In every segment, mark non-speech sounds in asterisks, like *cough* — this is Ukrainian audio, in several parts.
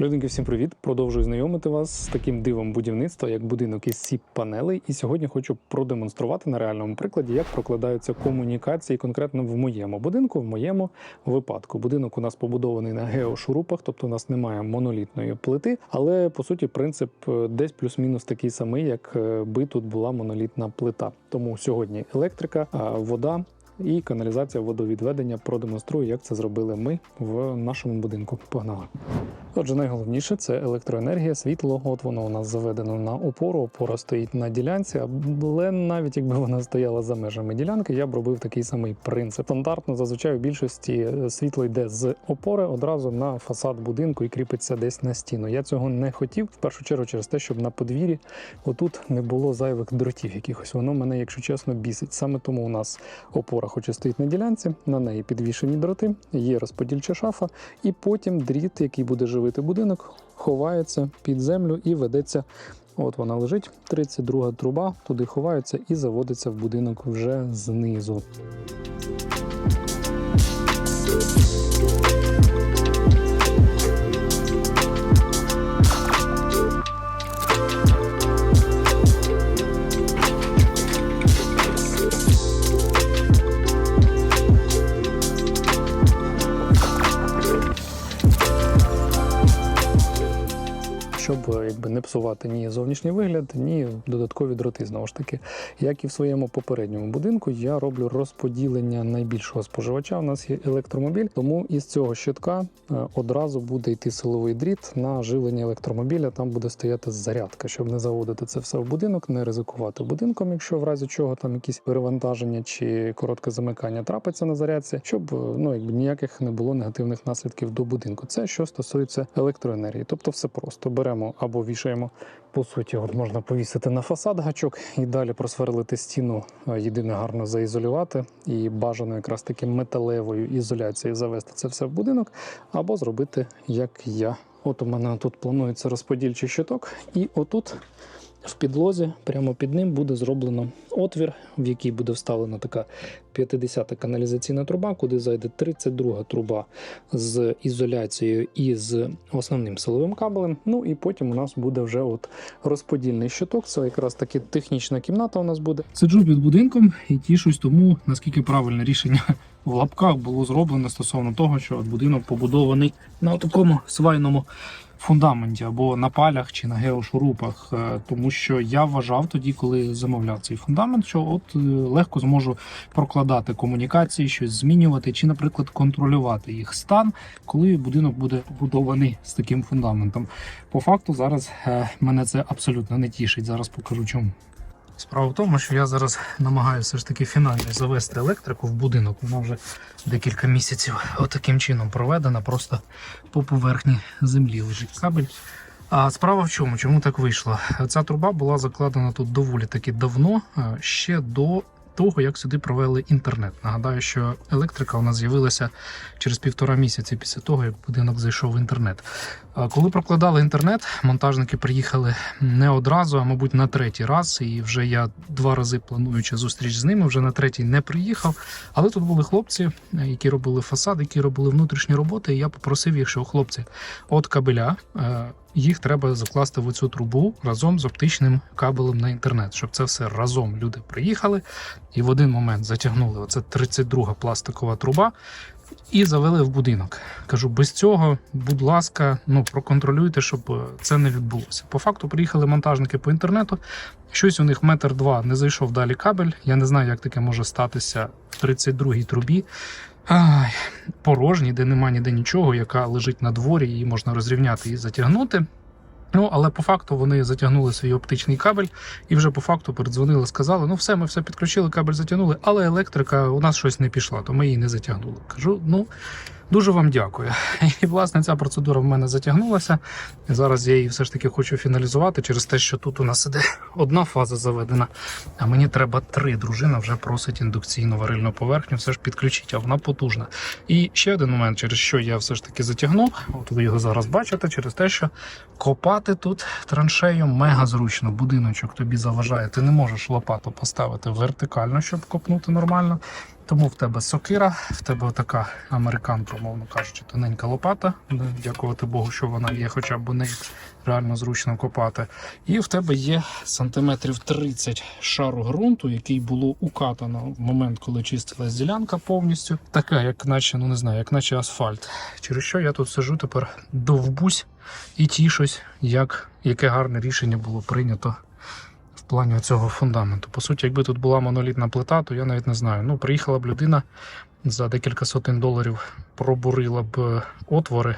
Людинки, всім привіт! Продовжую знайомити вас з таким дивом будівництва, як будинок із сіп панелей. І сьогодні хочу продемонструвати на реальному прикладі, як прокладаються комунікації конкретно в моєму будинку, в моєму випадку. Будинок у нас побудований на геошурупах, тобто у нас немає монолітної плити, але по суті принцип е, десь плюс-мінус такий самий, як е, би тут була монолітна плита. Тому сьогодні електрика, вода. І каналізація водовідведення продемонструю, як це зробили ми в нашому будинку. Погнали! Отже, найголовніше це електроенергія, світло. От воно у нас заведено на опору. Опора стоїть на ділянці, але навіть якби вона стояла за межами ділянки, я б робив такий самий принцип. Стандартно зазвичай у більшості е, світло йде з опори одразу на фасад будинку і кріпиться десь на стіну. Я цього не хотів в першу чергу через те, щоб на подвір'ї отут не було зайвих дротів якихось. Воно мене, якщо чесно, бісить. Саме тому у нас опора, хоч і стоїть на ділянці, на неї підвішені дроти, є розподільча шафа, і потім дріт, який буде живити будинок, ховається під землю і ведеться. От вона лежить, 32 труба, туди ховається і заводиться в будинок вже знизу. Щоб якби не псувати ні зовнішній вигляд, ні додаткові дроти. Знову ж таки, як і в своєму попередньому будинку, я роблю розподілення найбільшого споживача. У нас є електромобіль, тому із цього щитка е, одразу буде йти силовий дріт на живлення електромобіля. Там буде стояти зарядка, щоб не заводити це все в будинок, не ризикувати будинком, якщо в разі чого там якісь перевантаження чи коротке замикання трапиться на зарядці, щоб е, ну якби ніяких не було негативних наслідків до будинку. Це що стосується електроенергії, тобто все просто беремо або вішаємо. По суті, от можна повісити на фасад гачок і далі просверлити стіну. Єдине гарно заізолювати і бажано якраз таки металевою ізоляцією завести це все в будинок, або зробити як я. От у мене тут планується розподільчий щиток, і отут в підлозі, прямо під ним буде зроблено отвір, в який буде вставлена така 50-та каналізаційна труба, куди зайде 32 труба з ізоляцією і з основним силовим кабелем. Ну і потім у нас буде вже от розподільний щиток. Це якраз таки технічна кімната у нас буде. Сиджу під будинком і тішусь тому, наскільки правильне рішення в лапках було зроблено стосовно того, що будинок побудований на такому свайному фундаменті або на палях чи на геошурупах, Е, тому що я вважав тоді, коли замовляв цей фундамент, що от е, легко зможу прокладати комунікації, щось змінювати, чи, наприклад, контролювати їх стан, коли будинок буде побудований з таким фундаментом. По факту зараз е, мене це абсолютно не тішить. Зараз покажу чому. Справа в тому, що я зараз намагаюся ж таки фінально завести електрику в будинок. Вона вже декілька місяців отаким чином проведена, просто по поверхні землі лежить кабель. А справа в чому? Чому так вийшло? Ця труба була закладена тут доволі таки давно, е, ще до того, як сюди провели інтернет. Нагадаю, що електрика у нас з'явилася через півтора місяці після того, як будинок зайшов в інтернет. Коли прокладали інтернет, монтажники приїхали не одразу, а мабуть на третій раз. І вже я два рази плануючи зустріч з ними, вже на третій не приїхав. Але тут були хлопці, е, які робили фасад, які робили внутрішні роботи. І я попросив їх, що хлопці, от кабеля. е, Їх треба закласти в цю трубу разом з оптичним кабелем на інтернет, щоб це все разом люди приїхали і в один момент затягнули. Оце 32 пластикова труба і завели в будинок. Кажу, без цього, будь ласка, ну проконтролюйте, щоб е, це не відбулося. По факту приїхали монтажники по інтернету. Щось у них метр два не зайшов далі кабель. Я не знаю, як таке може статися в 32-й трубі. Ай, порожній, де нема ніде нічого, яка лежить на дворі, її можна розрівняти і затягнути. Ну, але по факту вони затягнули свій оптичний кабель і вже по факту передзвонили, сказали: ну все, ми все підключили, кабель затягнули, але електрика у нас щось не пішла, то ми її не затягнули. Кажу, ну дуже вам дякую. І власне ця процедура в мене затягнулася. Зараз я її все ж таки хочу фіналізувати через те, що тут у нас іде одна фаза заведена, а мені треба три. Дружина вже просить індукційну варильну поверхню, все ж підключить, а вона потужна. І ще один момент, через що я все ж таки затягнув. От ви його зараз бачите, через те, що копати тут траншею мега зручно. Будиночок тобі заважає. Ти не можеш лопату поставити вертикально, щоб копнути нормально. Тому в тебе сокира, в тебе така американка, умовно кажучи, тоненька лопата. Ну, Дякувати Богу, що вона є, хоча б неї реально зручно копати. І в тебе є сантиметрів 30 шару ґрунту, який було укатано в момент, коли чистилась ділянка повністю. Така, як наче, ну не знаю, як наче асфальт. Через що я тут сижу тепер довбусь і тішусь, як яке гарне рішення було прийнято плані цього фундаменту. По суті, якби тут була монолітна плита, то я навіть не знаю. Ну, приїхала б людина за декілька сотень доларів, пробурила б е, отвори.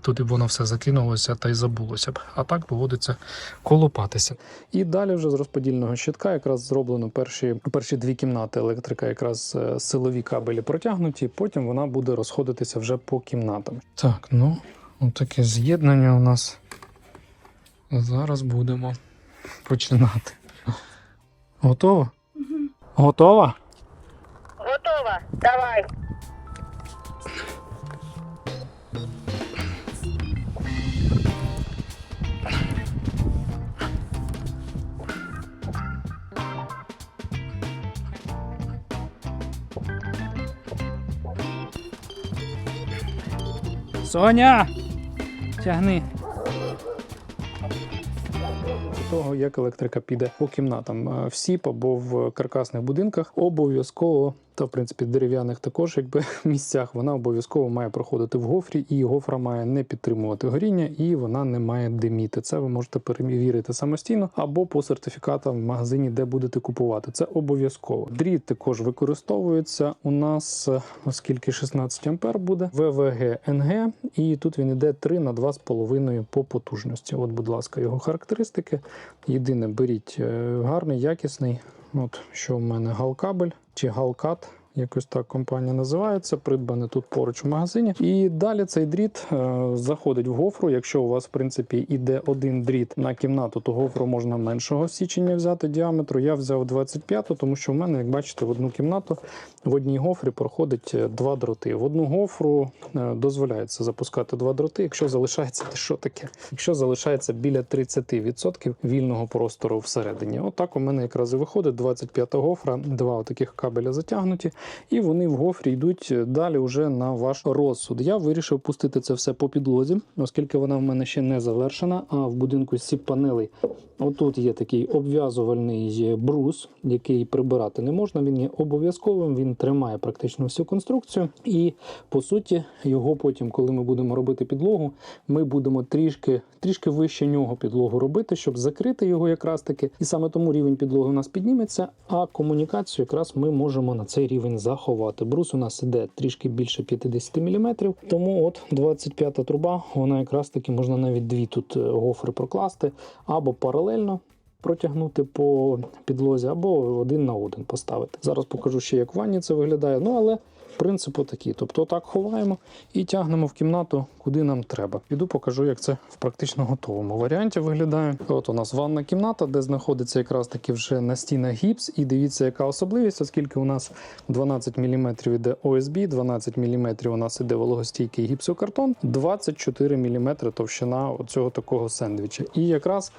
Туди б воно все закинулося та й забулося б. А так доводиться колопатися. І далі вже з розподільного щитка якраз зроблено перші, перші дві кімнати електрика, якраз е, силові кабелі протягнуті, потім вона буде розходитися вже по кімнатам. Так, ну таке з'єднання у нас. Зараз будемо починати. Готово? Готова? Готово. Давай. Соня! Тягни. Того, як електрика піде по кімнатам. Всі В або в каркасних будинках обов'язково, та в принципі дерев'яних також, якби *laughs* місцях, вона обов'язково має проходити в гофрі, і гофра має не підтримувати горіння, і вона не має диміти. Це ви можете перевірити самостійно або по сертифікатам в магазині, де будете купувати. Це обов'язково. Дріт також використовується у нас, оскільки 16 ампер буде ВВГ НГ, і тут він іде 3 на 2,5 по потужності. От, будь ласка, його характеристики. Єдине, беріть е, гарний, якісний. От що в мене галкабель чи галкат. Якось так компанія називається, придбане тут поруч в магазині. І далі цей дріт е, заходить в гофру. Якщо у вас, в принципі, іде один дріт на кімнату, то гофру можна меншого січення взяти діаметру. Я взяв 25, тому що в мене, як бачите, в одну кімнату в одній гофрі проходить е, два дроти. В одну гофру е, дозволяється запускати два дроти. Якщо залишається, то *laughs* що таке? Якщо залишається біля 30% вільного простору всередині. Отак у мене якраз і виходить 25 гофра, два таких кабеля затягнуті, і вони в гофрі йдуть далі вже на ваш розсуд. Я вирішив пустити це все по підлозі, оскільки вона в мене ще не завершена. А в будинку з панелей отут є такий обв'язувальний брус, який прибирати не можна. Він є обов'язковим, він тримає практично всю конструкцію. І по суті, його потім, коли ми будемо робити підлогу, ми будемо трішки, трішки вище нього підлогу робити, щоб закрити його якраз таки. І саме тому рівень підлоги у нас підніметься, а комунікацію якраз ми можемо на цей рівень заховати. Брус у нас іде трішки більше 50 мм, тому от 25 труба, вона якраз таки можна навіть дві тут е, гофри прокласти або паралельно. Протягнути по підлозі або один на один поставити. Зараз покажу ще, як в ванні це виглядає. Ну але принцип такий. Тобто так ховаємо і тягнемо в кімнату, куди нам треба. Піду покажу, як це в практично готовому варіанті виглядає. От у нас ванна кімната, де знаходиться якраз таки вже настінна гіпс. І дивіться, яка особливість, оскільки у нас 12 мм іде ОСБ, 12 мм у нас іде вологостійкий гіпсокартон, 24 мм товщина цього такого сендвіча. І якраз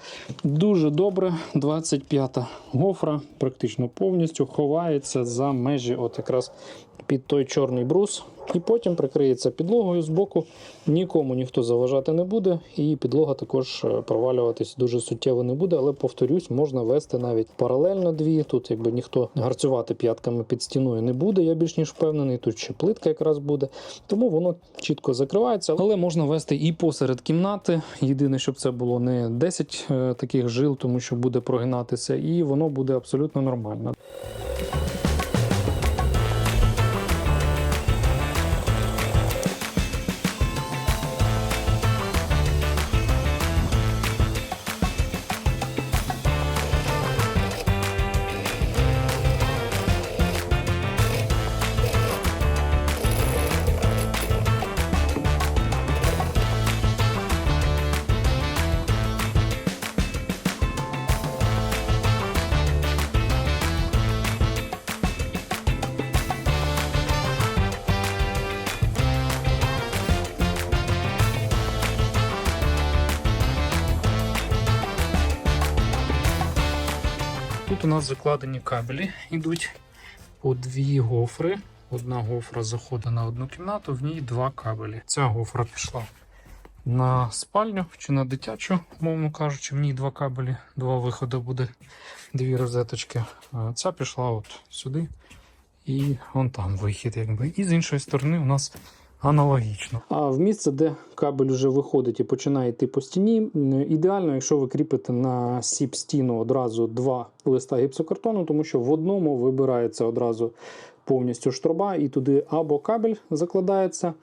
дуже добре 25-та гофра практично повністю ховається за межі, от якраз під той чорний брус, і потім прикриється підлогою з боку. Нікому ніхто заважати не буде, і підлога також е, провалюватись дуже суттєво не буде. Але повторюсь, можна вести навіть паралельно дві. Тут якби ніхто гарцювати п'ятками під стіною не буде. Я більш ніж впевнений. Тут ще плитка якраз буде, тому воно чітко закривається, але можна вести і посеред кімнати. Єдине, щоб це було не 10 е, таких жил, тому що буде прогинатися, і воно буде абсолютно нормально. У нас закладені кабелі йдуть по дві гофри Одна гофра заходить на одну кімнату, в ній два кабелі. Ця гофра пішла на спальню чи на дитячу, мовно кажучи, в ній два кабелі, два виходи буде, дві розеточки. Ця пішла от сюди, і вон там вихід, якби. І з іншої сторони у нас аналогічно. А в місце, де кабель вже виходить і починає йти по стіні, ідеально, якщо ви кріпите на сіп стіну одразу два листа гіпсокартону, тому що в одному вибирається одразу повністю штроба, і туди або кабель закладається,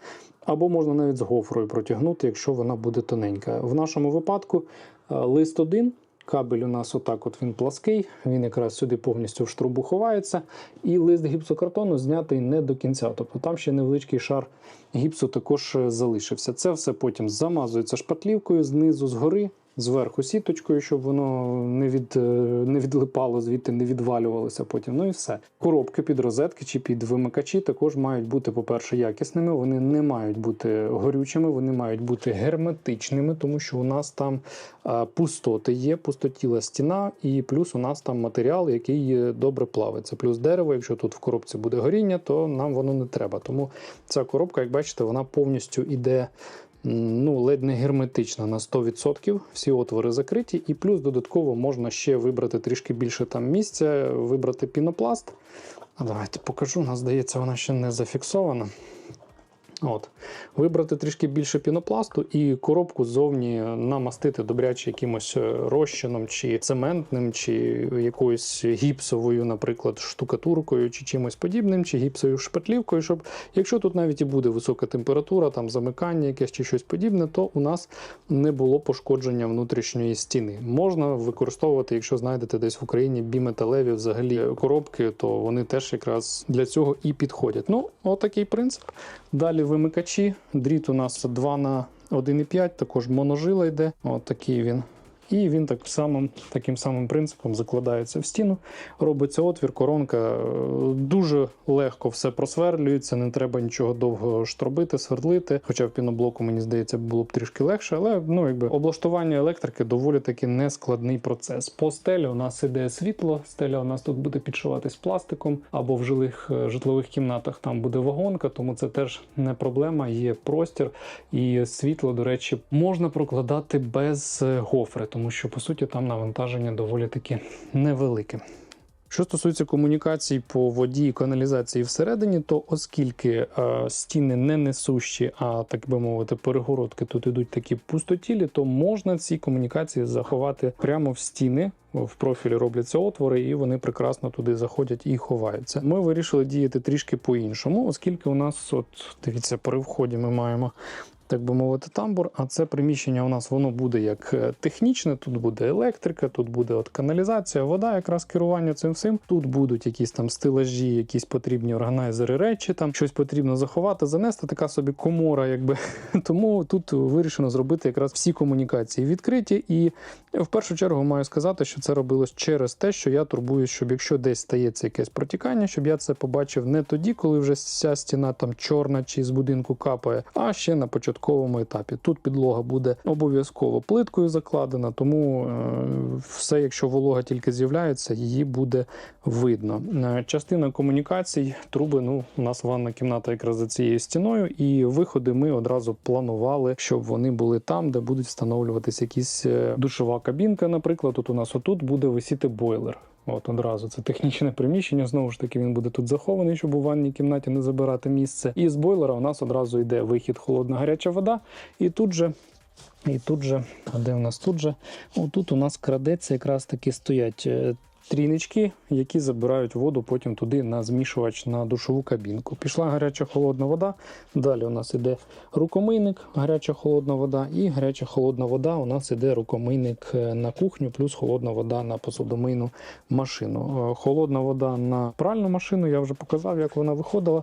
або можна навіть з гофрою протягнути, якщо вона буде тоненька. В нашому випадку е, лист один. Кабель у нас отак, от він плаский, він якраз сюди повністю в штрубу ховається, і лист гіпсокартону знятий не до кінця. Тобто там ще невеличкий шар гіпсу також е, залишився. Це все потім замазується шпатлівкою знизу, згори, зверху сіточкою, щоб воно не, від, е, не відлипало, звідти не відвалювалося потім. Ну і все. Коробки під розетки чи під вимикачі також мають бути, по-перше, якісними. Вони не мають бути горючими, вони мають бути герметичними, тому що у нас там е, пустоти є, пустотіла стіна, і плюс у нас там матеріал, який е, добре плавиться. Плюс дерево, якщо тут в коробці буде горіння, то нам воно не треба. Тому ця коробка, як бачите, вона повністю іде ну, ледь не герметична на 100%. Всі отвори закриті, і плюс додатково можна ще вибрати трішки більше там місця, вибрати пінопласт. Давайте покажу. Нас здається, вона ще не зафіксована. От. Вибрати трішки більше пінопласту і коробку ззовні намастити добряче якимось е, розчином, чи цементним, чи якоюсь гіпсовою, наприклад, штукатуркою, чи чимось подібним, чи гіпсовою шпатлівкою, щоб якщо тут навіть і буде висока температура, там замикання якесь чи щось подібне, то у нас не було пошкодження внутрішньої стіни. Можна використовувати, якщо знайдете десь в Україні біметалеві взагалі коробки, то вони теж якраз для цього і підходять. Ну, отакий принцип. Далі вимикачі. Дріт у нас 2 на 1,5, також моножила йде. От такий він. І він так самим, таким самим принципом закладається в стіну. Робиться отвір, коронка. е, Дуже легко все просверлюється, не треба нічого довго штробити, свердлити. Хоча в піноблоку, мені здається, було б трішки легше, але ну, якби облаштування електрики доволі таки нескладний процес. По стелі у нас іде світло. Стеля у нас тут буде підшиватись пластиком, або в жилих е, житлових кімнатах там буде вагонка, тому це теж не проблема. Є простір і світло, до речі, можна прокладати без е, гофри, тому що по суті там навантаження доволі таки невелике. Що стосується комунікацій по воді і каналізації всередині, то оскільки е, стіни не несущі, а так би мовити, перегородки тут ідуть такі пустотілі, то можна ці комунікації заховати прямо в стіни. В профілі робляться отвори, і вони прекрасно туди заходять і ховаються. Ми вирішили діяти трішки по-іншому, оскільки у нас, от дивіться, при вході ми маємо так би мовити, тамбур. А це приміщення у нас воно буде як е, технічне. Тут буде електрика, тут буде от каналізація, вода, якраз керування цим всім. Тут будуть якісь там стелажі, якісь потрібні органайзери речі, там щось потрібно заховати, занести. Така собі комора, якби *laughs* тому тут вирішено зробити якраз всі комунікації відкриті. І в першу чергу маю сказати, що це робилось через те, що я турбуюсь, щоб якщо десь стається якесь протікання, щоб я це побачив не тоді, коли вже вся стіна там чорна чи з будинку капає, а ще на початковому етапі. Тут підлога буде обов'язково плиткою закладена, тому е, все, якщо волога тільки з'являється, її буде видно. Е, Частина комунікацій, труби. Ну, у нас ванна кімната якраз за цією стіною, і виходи ми одразу планували, щоб вони були там, де будуть встановлюватися якісь е, душова кабінка. Наприклад, тут у нас отут буде висіти бойлер. От одразу це технічне приміщення. Знову ж таки, він буде тут захований, щоб у ванній кімнаті не забирати місце. І з бойлера у нас одразу йде вихід холодна гаряча вода. І тут же. І тут же, а де у нас тут же? О, тут у нас крадеться, якраз таки стоять трінички, які забирають воду потім туди на змішувач на душову кабінку. Пішла гаряча холодна вода. Далі у нас іде рукомийник, гаряча холодна вода, і гаряча холодна вода. У нас іде рукомийник е, на кухню, плюс холодна вода на посудомийну машину. Е, Холодна вода на пральну машину. Я вже показав, як вона виходила.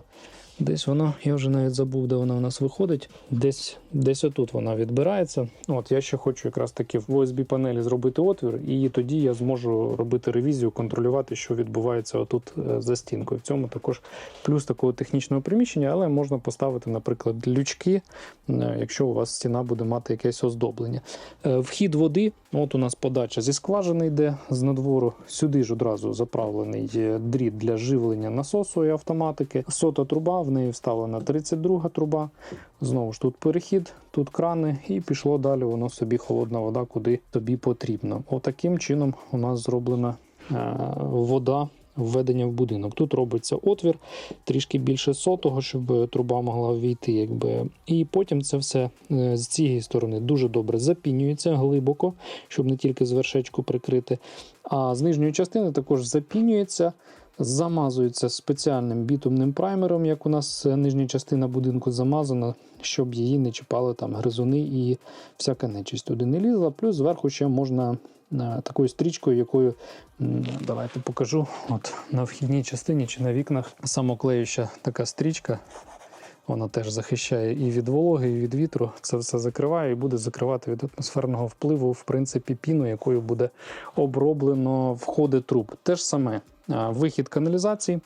Десь воно, я вже навіть забув, де вона у нас виходить. Десь, десь отут вона відбирається. От я ще хочу якраз таки в USB панелі зробити отвір, і тоді я зможу робити ревізію, контролювати, що відбувається отут е, за стінкою. В цьому також плюс такого технічного приміщення, але можна поставити, наприклад, лючки, е, якщо у вас стіна буде мати якесь оздоблення. Е, Вхід води, от у нас подача зі скважини йде з надвору. Сюди ж одразу заправлений дріт для живлення насосу і автоматики. Сота труба, неї вставлена 32 труба. Знову ж тут перехід, тут крани, і пішло далі. Воно собі холодна вода, куди тобі потрібно. Отаким чином у нас зроблена е, вода. Введення в будинок. Тут робиться отвір трішки більше сотого, щоб труба могла ввійти. Якби. І потім це все е, з цієї сторони дуже добре запінюється глибоко, щоб не тільки з вершечку прикрити. А з нижньої частини також запінюється, замазується спеціальним бітумним праймером, як у нас нижня частина будинку замазана, щоб її не чіпали там гризуни і всяка нечисть туди не лізла. Плюс зверху ще можна е, такою стрічкою, якою давайте покажу. От на вхідній частині чи на вікнах самоклеюча така стрічка. Вона теж захищає і від вологи, і від вітру. Це все закриває і буде закривати від атмосферного впливу, в принципі, піну, якою буде оброблено входи труб. Те ж саме вихід каналізації.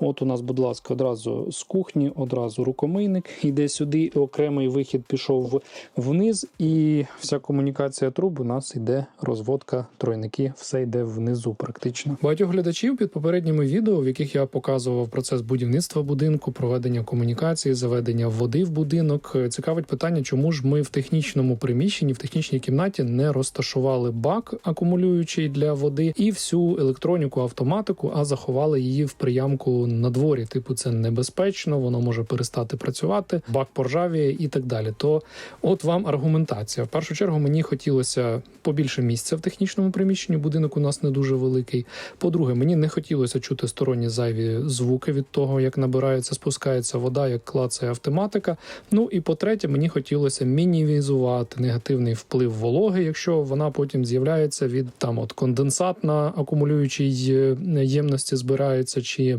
От у нас, будь ласка, одразу з кухні, одразу рукомийник йде сюди. Окремий вихід пішов вниз, і вся комунікація труб у нас йде розводка тройники, все йде внизу практично. Багатьох глядачів під попередніми відео, в яких я показував процес будівництва будинку, проведення комунікації, заведення води в будинок. е, Цікавить питання, чому ж ми в технічному приміщенні, в технічній кімнаті не розташували бак акумулюючий для води і всю електроніку, автоматику, а заховали її в приямку на дворі. Типу, це небезпечно, воно може перестати працювати, бак поржавіє і так далі. То от вам аргументація. В першу чергу мені хотілося побільше місця в технічному приміщенні. Будинок у нас не дуже великий. По-друге, мені не хотілося чути сторонні зайві звуки від того, як набирається, спускається вода, як клацає автоматика. Ну і по-третє, мені хотілося мінімізувати негативний вплив вологи, якщо вона потім з'являється від там от конденсат на акумулюючій е, ємності збирається, чи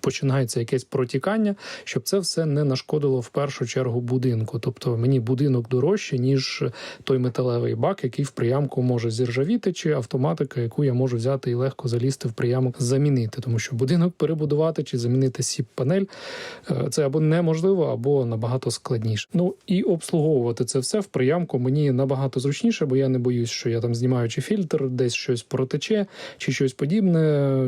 починається якесь протікання, щоб це все не нашкодило в першу чергу будинку. Тобто мені будинок дорожче, ніж той металевий бак, який в приямку може зіржавіти, чи автоматика, яку я можу взяти і легко залізти в приямок, замінити, тому що будинок перебудувати чи замінити сіп панель е, це або неможливо, або набагато складніше. Ну і обслуговувати це все в приямку мені набагато зручніше, бо я не боюсь, що я там знімаючи фільтр, десь щось протече чи щось подібне.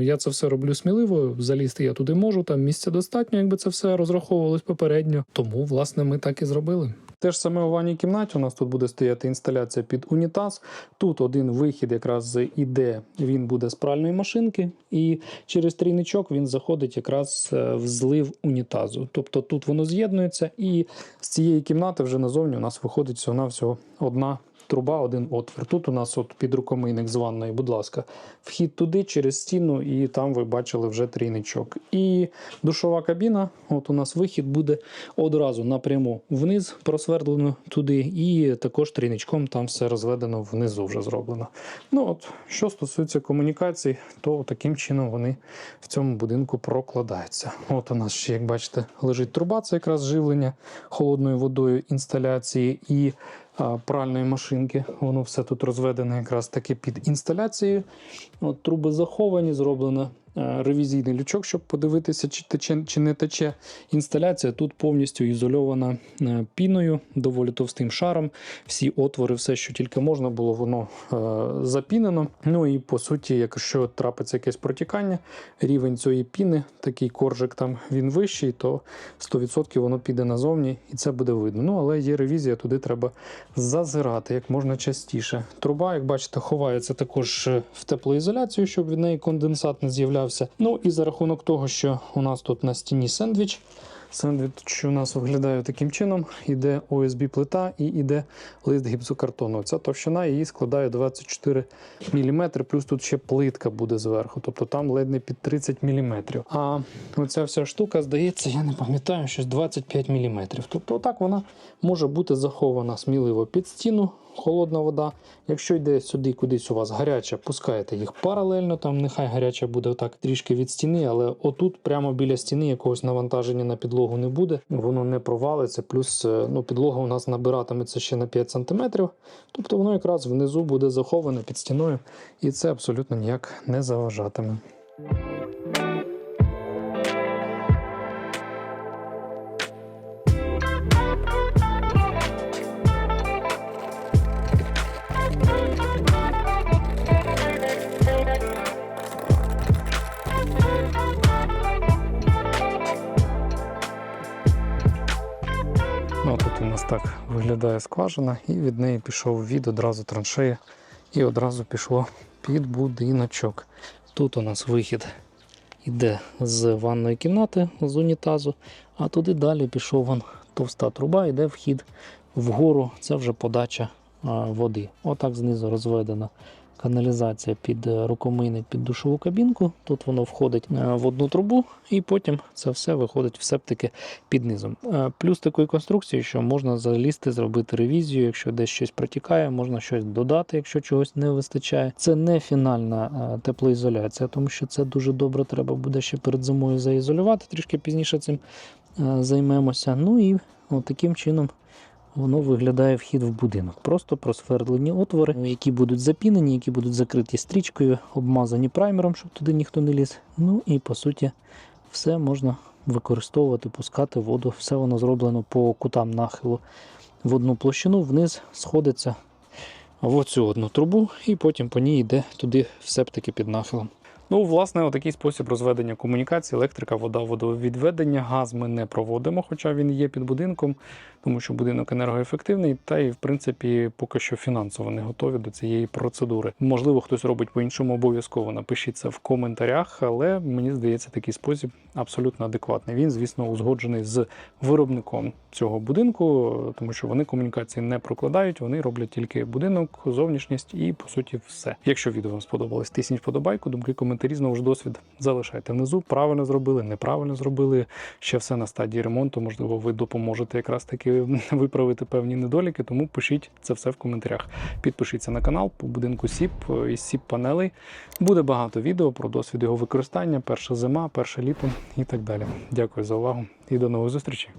Я це все роблю сміливо. Залізти я туди можу, там місця достатньо, якби це все розраховувалось попередньо. Тому, власне, ми так і зробили. Те ж саме у ванній кімнаті. У нас тут буде стояти інсталяція під унітаз. Тут один вихід якраз іде, він буде з пральної машинки, і через трійничок він заходить якраз е, в злив унітазу. Тобто тут воно з'єднується, і з цієї кімнати вже назовні у нас виходить всього навсього одна. Труба, один отвір. Тут у нас от під рукомийник з ванної, будь ласка, вхід туди через стіну, і там ви бачили вже трійничок. І душова кабіна. От у нас вихід буде одразу напряму вниз, просвердлено туди, і також трійничком там все розведено внизу вже зроблено. Ну от, що стосується комунікацій, то таким чином вони в цьому будинку прокладаються. От у нас ще, як бачите, лежить труба, це якраз живлення холодною водою інсталяції і пральної машинки. Воно все тут розведене якраз таки під інсталяцією. От Труби заховані, зроблено ревізійний лючок, щоб подивитися, чи тече чи не тече. Інсталяція тут повністю ізольована е, піною, доволі товстим шаром. Всі отвори, все, що тільки можна було, воно е, запінено. Ну і по суті, якщо трапиться якесь протікання, рівень цієї піни, такий коржик там він вищий, то 100% воно піде назовні і це буде видно. Ну але є ревізія, туди треба зазирати як можна частіше. Труба, як бачите, ховається також е, в теплоізоляцію, щоб від неї конденсат не з'являвся. Ну і за рахунок того, що у нас тут на стіні сендвіч. Сендвіч у нас виглядає таким чином: іде ОСБ плита і іде лист гіпсокартону. Ця товщина її складає 24 мм, плюс тут ще плитка буде зверху, тобто там ледь не під 30 мм. А оця вся штука, здається, я не пам'ятаю, щось 25 мм. Тобто, отак вона може бути захована сміливо під стіну холодна вода. Якщо йде сюди кудись у вас гаряча, пускаєте їх паралельно. Там нехай гаряча буде отак трішки від стіни, але отут, прямо біля стіни, якогось навантаження на підлогу не буде. Воно не провалиться. Плюс е, ну, підлога у нас набиратиметься ще на 5 см. Тобто воно якраз внизу буде заховане під стіною, і це абсолютно ніяк не заважатиме. Так виглядає скважина, і від неї пішов від одразу траншеї, і одразу пішло під будиночок. Тут у нас вихід йде з ванної кімнати, з унітазу, а туди далі пішов вон товста труба, йде вхід вгору. Це вже подача води. Отак знизу розведена каналізація під е, рукомийник, під душову кабінку. Тут воно входить е, в одну трубу, і потім це все виходить в септики під низом. Е, Плюс такої конструкції, що можна залізти, зробити ревізію, якщо десь щось протікає, можна щось додати, якщо чогось не вистачає. Це не фінальна теплоізоляція, тому що це дуже добре треба буде ще перед зимою заізолювати. Трішки пізніше цим займемося. Ну і от таким чином. Воно виглядає вхід в будинок. Просто просверлені отвори, які будуть запінені, які будуть закриті стрічкою, обмазані праймером, щоб туди ніхто не ліз. Ну і по суті, все можна використовувати, пускати воду. Все воно зроблено по кутам нахилу в одну площину, вниз сходиться в оцю одну трубу, і потім по ній йде туди в септики під нахилом. Ну, власне, отакий спосіб розведення комунікації, електрика, вода, водовідведення, газ ми не проводимо, хоча він є під будинком, тому що будинок енергоефективний, та й в принципі поки що фінансово не готові до цієї процедури. Можливо, хтось робить по-іншому, обов'язково напишіть це в коментарях, але мені здається, такий спосіб абсолютно адекватний. Він, звісно, узгоджений з виробником цього будинку, тому що вони комунікації не прокладають, вони роблять тільки будинок, зовнішність і по суті все. Якщо відео вам сподобалось, тисніть вподобайку, думки, коментарі, знову ж досвід залишайте внизу. Правильно зробили, неправильно зробили. Ще все на стадії ремонту. Можливо, ви допоможете якраз таки *laughs* виправити певні недоліки. Тому пишіть це все в коментарях. Підпишіться на канал по будинку СІП із СІП панелей. Буде багато відео про досвід його використання, перша зима, перше літо і так далі. Дякую за увагу і до нових зустрічей.